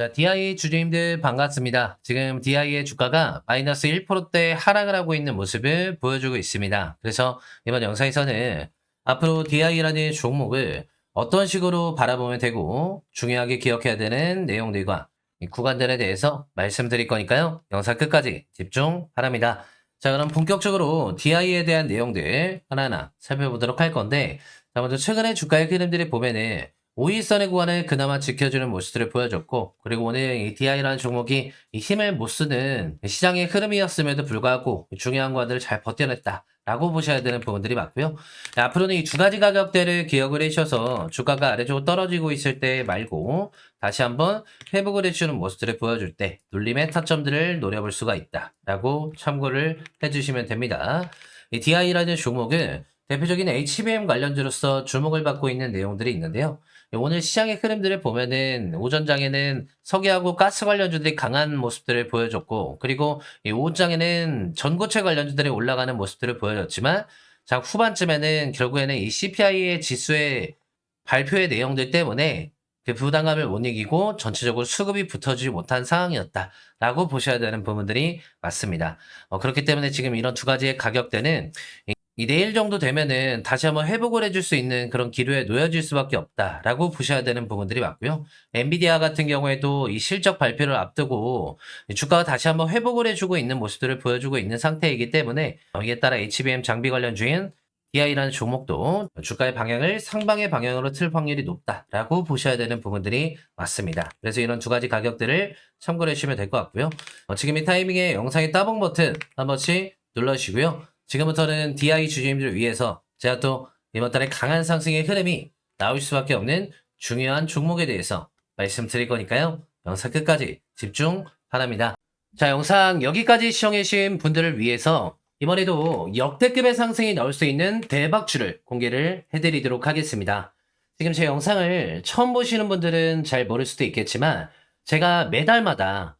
자, DI 주주님들 반갑습니다. 지금 DI의 주가가 마이너스 1%대 하락을 하고 있는 모습을 보여주고 있습니다. 그래서 이번 영상에서는 앞으로 DI라는 종목을 어떤 식으로 바라보면 되고 중요하게 기억해야 되는 내용들과 이 구간들에 대해서 말씀드릴 거니까요. 영상 끝까지 집중 바랍니다. 자, 그럼 본격적으로 DI에 대한 내용들 하나하나 살펴보도록 할 건데, 자, 먼저 최근에 주가의 흐름들을 보면은 5일선의 구간을 그나마 지켜주는 모습들을 보여줬고, 그리고 오늘 이 DI라는 종목이 이 힘을 못 쓰는 시장의 흐름이었음에도 불구하고 중요한 구간들을 잘 버텨냈다. 라고 보셔야 되는 부분들이 많고요. 자, 앞으로는 이 두 가지 가격대를 기억을 해주셔서 주가가 아래쪽으로 떨어지고 있을 때 말고 다시 한번 회복을 해주는 모습들을 보여줄 때 눌림의 타점들을 노려볼 수가 있다. 라고 참고를 해주시면 됩니다. 이 DI라는 종목은 대표적인 HBM 관련주로서 주목을 받고 있는 내용들이 있는데요. 오늘 시장의 흐름들을 보면은 오전장에는 석유하고 가스 관련주들이 강한 모습들을 보여줬고 그리고 이 오후장에는 전고체 관련주들이 올라가는 모습들을 보여줬지만 장 후반쯤에는 결국에는 이 CPI의 지수의 발표의 내용들 때문에 그 부담감을 못 이기고 전체적으로 수급이 붙어주지 못한 상황이었다라고 보셔야 되는 부분들이 맞습니다. 어, 그렇기 때문에 지금 이런 두 가지의 가격대는 이- 이 내일 정도 되면은 다시 한번 회복을 해줄 수 있는 그런 기류에 놓여질 수밖에 없다라고 보셔야 되는 부분들이 맞고요. 엔비디아 같은 경우에도 이 실적 발표를 앞두고 이 주가가 다시 한번 회복을 해주고 있는 모습들을 보여주고 있는 상태이기 때문에 어, 이에 따라 HBM 장비 관련 주인 DI라는 종목도 주가의 방향을 상방의 방향으로 틀 확률이 높다라고 보셔야 되는 부분들이 맞습니다. 그래서 이런 두 가지 가격들을 참고해 주시면 될 것 같고요. 어, 지금 이 타이밍에 영상의 따봉 버튼 한 번씩 눌러주시고요. 지금부터는 DI 주주님들을 위해서 제가 또 이번 달에 강한 상승의 흐름이 나올 수밖에 없는 중요한 종목에 대해서 말씀드릴 거니까요. 영상 끝까지 집중 바랍니다. 자, 영상 여기까지 시청해주신 분들을 위해서 이번에도 역대급의 상승이 나올 수 있는 대박주를 공개를 해드리도록 하겠습니다. 지금 제 영상을 처음 보시는 분들은 잘 모를 수도 있겠지만 제가 매달마다